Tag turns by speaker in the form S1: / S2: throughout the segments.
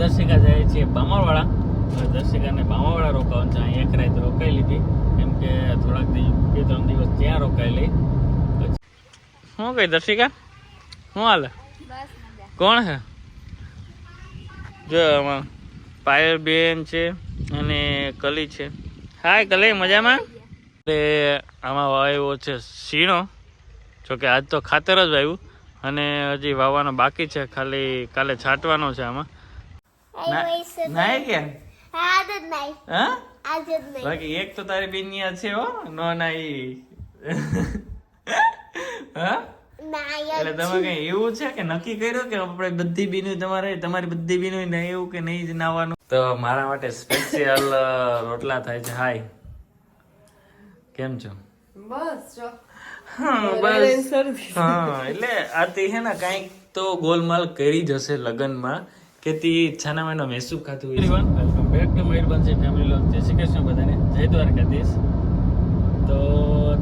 S1: દર્શિકા જાય છે બામણવાળા દર્શિકાને બામણવાળા રોકાવાનું છે. અહીં એક રાત રોકાઈ લીધી. કેમ કે થોડાક દિવસ બે ત્રણ દિવસ ત્યાં રોકાયેલી પછી શું કઈ દર્શિકા? શું હાલે? કોણ છે? જો આમાં પાયલ બેન છે અને કલી છે. હાય કલી મજામાં? એટલે આમાં વાવ્યો છે શીણો. જોકે આજ તો ખાતર જ વાવ્યું. અને હજી વાવવાનો બાકી છે. ખાલી કાલે છાંટવાનો છે આમાં. નાય કે?
S2: આજ જ નહીં.
S1: હા?
S2: આજ જ નહીં.
S1: બાકી એક તો તારી બેનિયા છે હો નો નાઈ હા? એટલે તમે કઈ એવું છે કે નક્કી કર્યું કે આપણે બધી બીનું તમારે તમારી બધી બીનું ને એવું કે નહીં જ નાવાનું? તો મારા માટે સ્પેશિયલ રોટલા થાય છે. હાય કેમ છો?
S3: બસ જો.
S1: હા બસ. હા એટલે આ તે હે ને કાંઈક તો ગોલમાલ કરી જશે લગ્નમાં. કે તી છાના માનો મેસૂબ ખાતું હોય welcome back to Mayurbhanshi family log જય શ્રી કૃષ્ણ બધાને. જય દ્વારકાધીશ. તો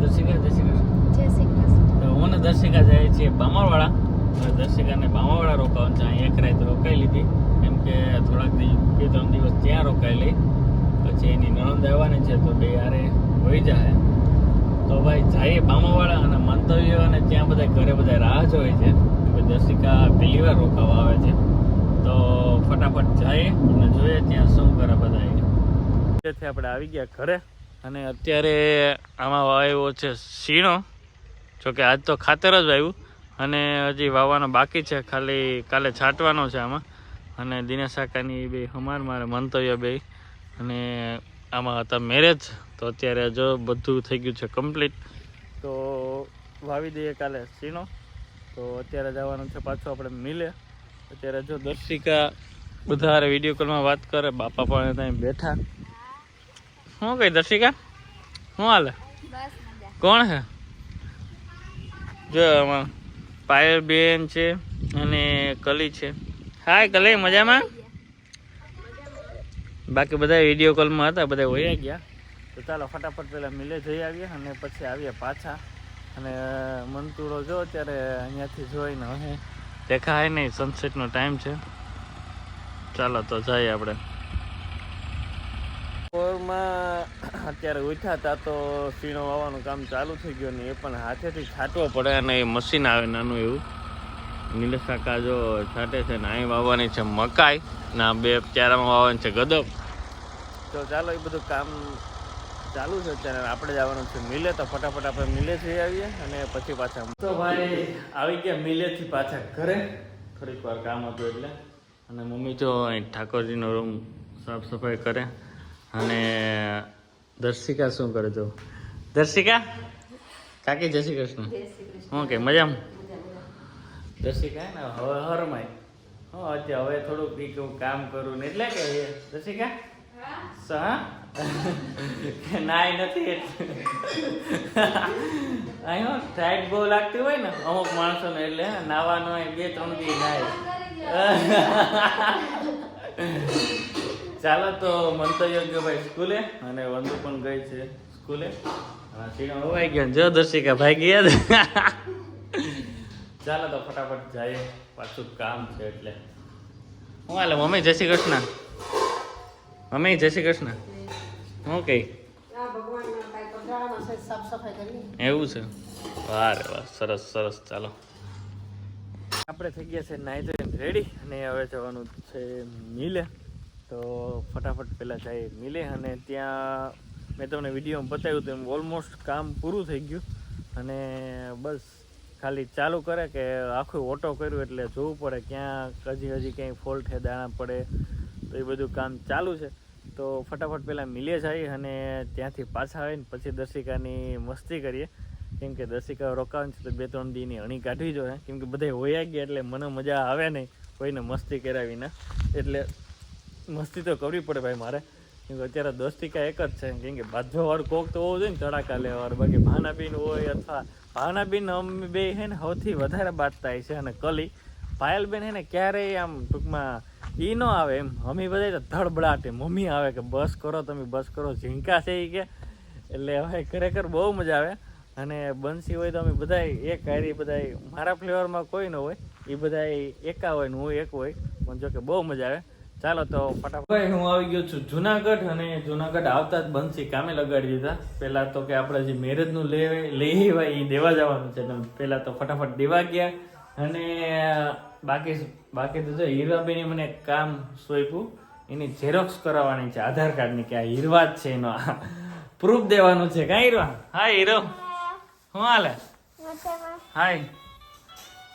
S1: દર્શિકા જય શ્રી કૃષ્ણ
S2: જય શ્રી કૃષ્ણ.
S1: તો હું ને દર્શિકા જાય છીએ બામાવાળા દર્શિકાને બામાવાળા રોકાવાનું છે. અહીંયા એક રાત રોકાઈ લીધી. કેમ કે થોડાક દિવસ બે ત્રણ દિવસ ત્યાં રોકાયેલી પછી એની નણંદ આવવાની છે તો બે યારે હોઈ જાય તો ભાઈ જઈએ બામાવાળા અને મંતવ્ય અને ત્યાં બધા ઘરે બધા રાહ જોવે છે દર્શિકા પહેલી વાર રોકાવા આવે છે. તો ફટાફટ જઈએ અને જોઈએ ત્યાં શું કરે બધા તેથી આપણે આવી ગયા ઘરે અને અત્યારે આમાં વાવ્યો છે શીણો. જોકે આજ તો ખાતર જ વાવ્યું. અને હજી વાવવાનો બાકી છે, ખાલી કાલે છાંટવાનો છે આમાં. અને દિનેશ કાકાની બે હમાર, મારે મંતવ્ય બે. અને આમાં હતા મેરેજ. તો અત્યારે જો બધું થઈ ગયું છે કમ્પ્લીટ. તો વાવી દઈએ કાલે સીનો તો અત્યારે જવાનું છે પાછું આપણે મિલે. અત્યારે જો દર્શિકા બધા વીડિયો કોલમાં વાત કરે બાપા પણ ત્યાં બેઠા. શું કઈ દર્શિકા? શું હાલે? કોણ હે? જો આમાં પાયલ બેન છે અને કલી છે. હાય કલી મજામાં? બાકી બધા વીડિયો કોલમાં હતા બધા વયા ગયા. તો ચાલો ફટાફટ પહેલાં મિલે જઈ આવીએ અને પછી આવીએ પાછા. અને મંતુરો જો અત્યારે અહીંયાથી જોઈને હવે દેખાય નહીં સનસેટનો ટાઈમ છે. ચાલો તો જઈએ આપણે. પોરમાં અત્યારે ઉઠ્યા હતા તો સીણો વાવવાનું કામ ચાલુ થઈ ગયું ને એ પણ હાથેથી છાંટવો પડે અને એ મશીન આવે નાનું એવું. નીલેશ કાકા જો છાંટે છે ને અહીં વાવવાની છે મકાઈ ના બે ચારામાં વાવવાની છે ગદબ તો ચાલો એ બધું કામ ચાલુ છે અત્યારે આપણે જવાનું છે મિલે તો ફટાફટ આપણે મિલે જઈ આવીએ અને પછી પાછા તો ભાઈ આવી ગયા મિલેથી પાછા ઘરે. થોડીક વાર કામ હતું એટલે. અને મમ્મી તો અહીં ઠાકોરજીનો રૂમ સાફ સફાઈ કરે. અને દર્શિકા શું કરે તો દર્શિકા? કાકી જય શ્રી કૃષ્ણ. હું કે મજામાં? દર્શિકા ને હવે હરમાય હું અત્યારે હવે થોડુંક કામ કરું ને એટલે કે એ. દર્શિકા? સા કે નાય નથી અહીંયા ટાઈટ બહુ લાગતી હોય ને, અમુક માણસોને એટલે નાવાનો બે, ત્રણ દી નાય. ચાલો તો મંતવ્ય ગયો ભાઈ સ્કૂલે, અને વંદુ પણ ગઈ છે સ્કૂલે. હવાઈ ગયો જો દર્શિકા ભાઈ ગયા ચાલો તો ફટાફટ જાય પાછું કામ છે એટલે. હું હાલે, મમ્મી, જય શ્રી કૃષ્ણ. મમ્મી, જય શ્રી કૃષ્ણ. હું કઈ એવું છે? વાહ રે વાહ સરસ સરસ ચાલો. આપણે થઈ ગયા છે નાઈ ધોઈને રેડી અને હવે જવાનું છે મિલે. તો ફટાફટ પહેલાં જાય મિલે અને ત્યાં મેં તમને વિડીયોમાં બતાવ્યું તેમ ઓલમોસ્ટ કામ પૂરું થઈ ગયું. અને બસ ખાલી ચાલુ કરે કે આખું ઓટો કર્યું એટલે જોવું પડે ક્યાં હજી હજી ક્યાંય ફોલ્ટ છે દાણા પડે તો એ બધું કામ ચાલુ છે. તો ફટાફટ પહેલાં મિલે જઈએ અને ત્યાંથી પાછા આવીને પછી દર્શિકાની મસ્તી કરીએ. કેમ કે દર્શિકા રોકાવાની છે તો બે ત્રણ દીની અણી કાઢવી જોઈએ. કેમ કે બધા હોયા ગયા એટલે મને મજા આવે નહીં કોઈને મસ્તી કરાવીને એટલે મસ્તી તો કરવી પડે ભાઈ મારે. કેમ કે અત્યારે દોસ્તિકા એક જ છે. કેમ કે બાધવાવાળું કોક તો હોવું જોઈએ ને તડાકા લેવાવાળું. બાકી ભાનાબીન હોય અથવા ભાવનાબેન અમે બે છે ને સૌથી વધારે બાંધતા છે. અને કલી પાયલબેન છે ને ક્યારેય આમ ટૂંકમાં ઈ ન આવે એમ. મમ્મી બધા ધડબડાટે. મમ્મી આવે કે, બસ કરો તમે, બસ કરો. ઝીંકા છે એ કે. એટલે હવે ખરેખર બહુ મજા આવે. અને બંસી હોય તો અમે બધા એક હારી બધા મારા ફ્લેવરમાં કોઈ ન હોય. એ બધા એકા હોય ને હું એક હોય. પણ જો કે બહુ મજા આવે. ચાલો તો ફટાફટ. હું આવી ગયો છું જુનાગઢ અને જુનાગઢ આવતા જ બંસી કામે લગાડી દીધા. પહેલા તો કે આપણે જે મેરેજનું લે હોય એ દેવા જવાનું છે. પહેલા તો ફટાફટ દેવા ગયા. અને બાકી બાકી તો જો હીરવાબેને મને કામ સોંપ્યું એની ઝેરોક્સ કરાવવાની છે આધાર કાર્ડની કે આ હીરવા જ છે એનો. પ્રૂફ દેવાનું છે. કાંઈ હીરવા? હા હીરો. શું હાલે? હાય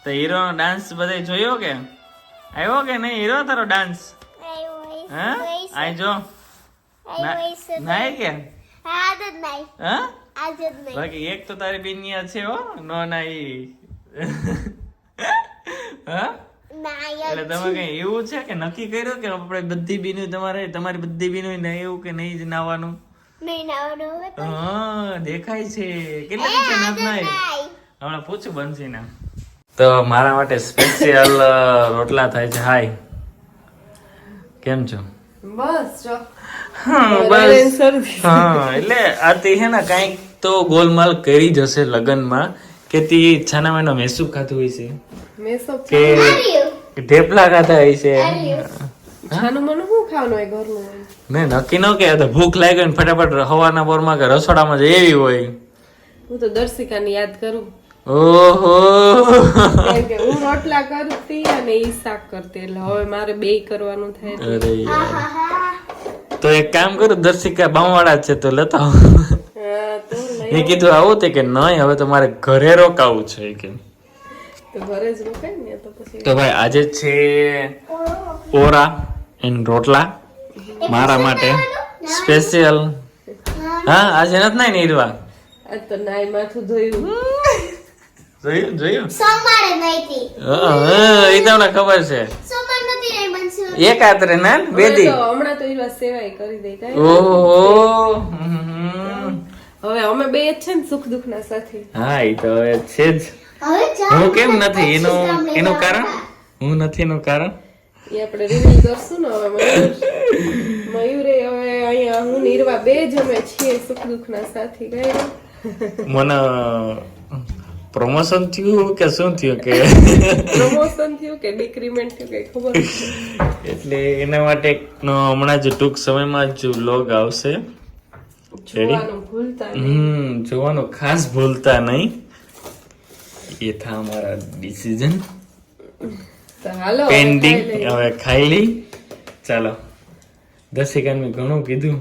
S1: તો હીરોનો ડાન્સ બધે જોયો કે? આવ્યો કે નહીં? હીરો તારો ડાન્સ હા? આઈ જો. નાય કે? બાકી એક તો તારી બિનિયા છે હો. નો નાઈ હા? એટલે તમે કઈ એવું છે કે નક્કી કર્યું કે આપણે બધી બીનું તમારે તમારી બધી બીનું એવું કે નહીં જ નાવાનું? હા દેખાય છે. કેટલા દિવસે નથી નાઈ હમણાં પૂછું બંસીને. તો મારા માટે સ્પેશિયલ રોટલા થાય છે. હાય કેમ છો?
S3: બસ જો.
S1: હા બસ. હા એટલે આ તે હે ને કાંઈક તો ગોલમાલ કરી જશે લગનમાં. કે તે છાના મેનો મેસૂબ ખાતું હોય છે?
S3: મેસો
S1: કે ઢેપલા ખાતા હોય છે?
S3: છાનું મનું શું ખાવાનું હોય ઘરનું?
S1: મેં નક્કી ન કે તો ભૂખ લાગી ને ફટાફટ હવાના પોરમાં કે રસોડામાં જ એવી હોય.
S3: હું તો દર્શિકાને યાદ કરું.
S1: ઓહો.
S3: હું રોટલા કરતી અને ઈ શાક કરતી એટલે હવે મારે બેય કરવાનું થાય
S1: અરે તો એક કામ કરું દર્શિકા બામવાળા જ છે તો લેતા.
S3: તો
S1: એ કીધું આવું તે કે નહીં હવે તમારે ઘરે રોકાવું છે. કે
S3: તો ઘરે જ રોકાય ને તો પછી
S1: તો ભાઈ આજે છે ઓરા એન્ડ રોટલા મારા માટે સ્પેશિયલ. હા આજે નથી નાઈ નીરવા
S3: આજ તો નાઈ માથું ધોયું.
S1: જોયું જોયું
S2: સોમવારે નહીં
S1: હા, હા, એ તમને ખબર છે.
S2: સોમવાર નથી રહી બનશું
S1: એક આતરે ના બે દી
S3: હમણાં તો સેવાય કરી દે
S1: ઓહો હમ.
S3: હવે અમે બે જ છે ને સુખ દુઃખ ના સાથી.
S1: હા એ તો હવે છે જ. હું કેમ નથી? એનું એનું કારણ? હું. નથી એનું કારણ?
S3: એ આપણે રિવીલ કરશું ને હવે મયુરે. હવે અહીંયા હું નિર્વા બે જ અમે છીએ સુખ દુઃખ ના સાથી કઈ
S1: મને પ્રમોશન થયું કે શું થયું કે?
S3: પ્રમોશન થયું કે ડિક્રીમેન્ટ થયું કે ખબર
S1: એટલે એના માટે હમણાં જ ટૂંક સમયમાં જ વ્લોગ આવશે. હમ જોવાનું ખાસ ભૂલતા નહીં. એ થા અમારા ડિસિઝન પેન્ડિંગ હવે ખાઈ લઈ. ચાલો. દર્શિકા મેં ઘણું કીધું.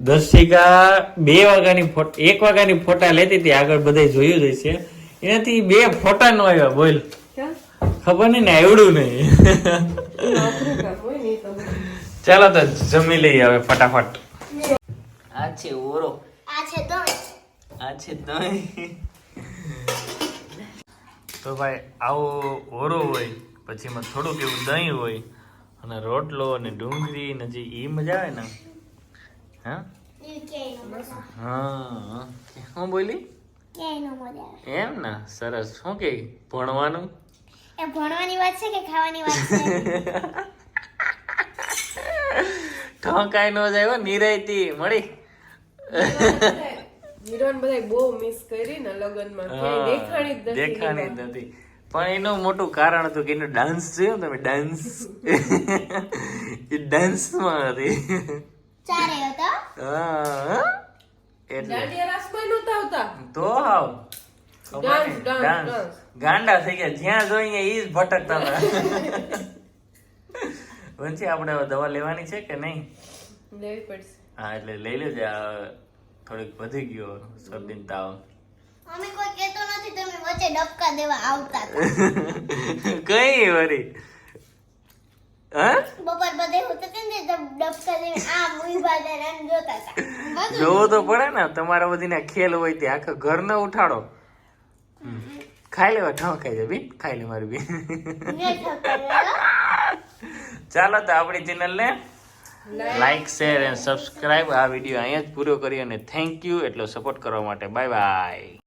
S1: દર્શિકા બે વાગ્યાની ફોટ એક વાગ્યાની ફોટા લેતી હતી. આગળ બધે જોયું જ છે એનાથી બે ફોટા નો આવ્યા બોલ. ખબર નહીં ને આવડું નહીં. ચાલો તો જમી લઈએ હવે ફટાફટ. આ છે ઓરો.
S2: આ છે તો
S1: આ છે દહીં. તો ભાઈ આવો ઓરો હોય પછી એમાં થોડુંક એવું દહીં હોય અને રોટલો અને ડુંગળી ને જે ઈ મજા આવે ને. હા? હા શું બોલી? એમ ને? સરસ. શું કે? ભણવાનું?
S2: એ ભણવાની વાત છે કે ખાવાની વાત છે?
S1: ઠોકાઈ નો જાય નિરાયતી. મળી.
S3: હિરોઈન બધાય બહુ મિસ કરી ને લગનમાં દેખાણી જ નથી
S1: દેખાણી જ નથી. પણ એનું મોટું કારણ હતું કે એનો ડાન્સ જોયો ને તમે ડાન્સ એ ડાન્સમાં હતી.
S2: ચારે હતો?
S1: હા. એટલે
S3: દાંડિયા રાસમાં નહોતા આવતા?
S1: તો હાવ. ગાંડા થઈ ગયા. જ્યાં જોઈએ એ જ ભટકતા હતા. વંશી આપણે દવા લેવાની છે કે નહીં?
S3: લેવી પડશે.
S1: હા એટલે લઈ લેજે થોડીક વધી ગયો શરદી તાવ
S2: અમે કોઈ કહેતો નથી તમે વચ્ચે ડબકા દેવા આવતા
S1: કઈ વરી? જોવો તો પડે ને તમારા બધીના ખેલ હોય તે આખા ઘર ન ઉઠાડો. ખાઈ લેવા ઠો ખાઈ લે બી. ખાઈ લે મારી બી. ચાલો તો આપણી ચેનલ ને લાઈક શેર એન્ડ સબસ્ક્રાઈબ આ વીડિયો અહીંયા જ પૂરો કરી અને થેન્ક યુ એટલો સપોર્ટ કરવા માટે. Bye bye